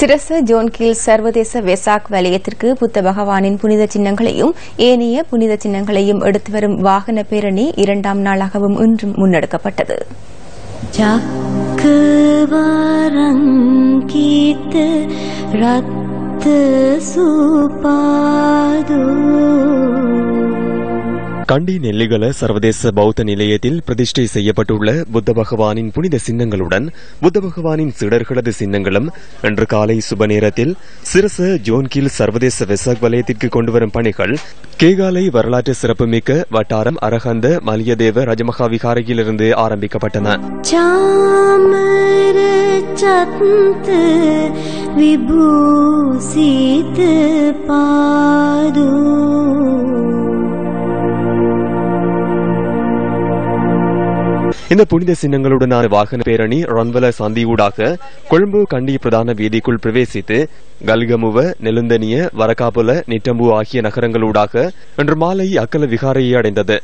சிரச ஜோன்கீல் சர்வதேச வெசாக் வலயத்திற்கு புத்த பகவானின் புனித சின்னங்களையும் ஏனைய புனித சின்னங்களையும் எடுத்து வரும் வாகன பேரணி இரண்டாம் நாளாகவும் இன்றும் முன்னெடுக்கப்பட்டது. ரத்து சுபாதூ கண்டி நெல்லிகள சர்வதேச பௌத்த நிலையத்தில் பிரதிஷ்டை செய்யப்பட்டுள்ள புத்த பகவானின் புனித சின்னங்களுடன் புத்த பகவானின் சீடர்களது சின்னங்களும் இன்று காலை சுப நேரத்தில் சிரச ஜோன்கில் சர்வதேச வெசக் வலயத்திற்கு கொண்டுவரும் பணிகள் கேகாலை வரலாற்று சிறப்புமிக்க வட்டாரம் அரகந்த மலியதேவ ரஜமகா விகாரையிலிருந்து ஆரம்பிக்கப்பட்டன விபூசித் பாதூ இந்த புனித சின்னங்களுடனான வாகன பேரணி ரன்வல சந்தியூடாக கொழும்பு கண்டி பிரதான வீதிக்குள் பிரவேசித்து கல்கமுவ நெலுந்தனிய வரகாபுல நிட்டம்பு ஆகிய நகரங்களூடாக இன்று மாலை அக்கல விகாரையை அடைந்தது.